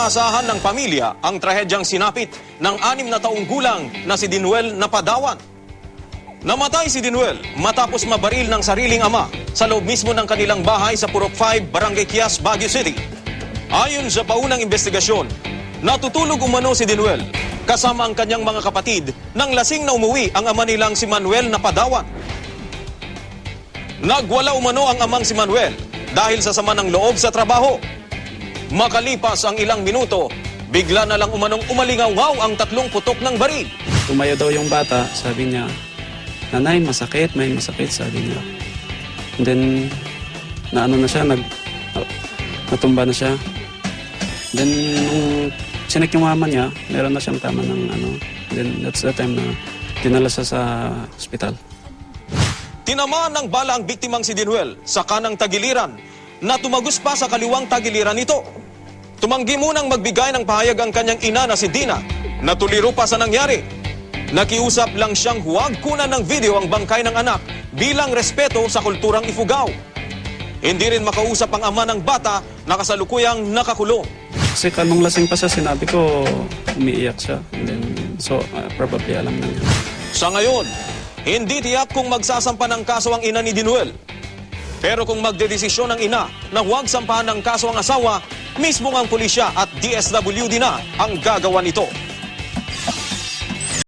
inaasahan ng pamilya ang trahedyang sinapit ng anim na taong gulang na si Dinuel Napadawan. Namatay si Dinuel matapos mabaril ng sariling ama sa loob mismo ng kanilang bahay sa Purok 5, Barangay Kias, Baguio City. Ayon sa paunang investigasyon, natutulog umano si Dinuel kasama ang kanyang mga kapatid nang lasing na umuwi ang ama nilang si Manuel Napadawan. Nagwala umano ang amang si Manuel dahil sa sama ng loob sa trabaho. Makalipas ang ilang minuto, bigla na lang umanong umalingaw ang tatlong putok ng baril. Tumayo daw yung bata, sabi niya, Nanay, masakit, may masakit, sabi niya. And then, naano na siya, nag, natumba na siya. Then, nung sinek yung mama niya, meron na siyang tama ng ano. Then, that's the time na dinala siya sa hospital. Tinamaan ng bala ang biktimang si Dinuel sa kanang tagiliran na tumagos pa sa kaliwang tagiliran nito. Tumanggi munang magbigay ng pahayag ang kanyang ina na si Dina na tuliro pa sa nangyari. Nakiusap lang siyang huwag kunan ng video ang bangkay ng anak bilang respeto sa kulturang ifugaw. Hindi rin makausap ang ama ng bata na kasalukuyang nakakulong. Kasi kanong lasing pa siya, sinabi ko, umiiyak siya. Then, so, uh, probably alam na niya. Sa ngayon, hindi tiyak kung magsasampa ng kaso ang ina ni Dinuel. Pero kung magdedesisyon ang ina na huwag sampahan ng kaso ang asawa, mismo ang pulisya at DSWD na ang gagawa nito.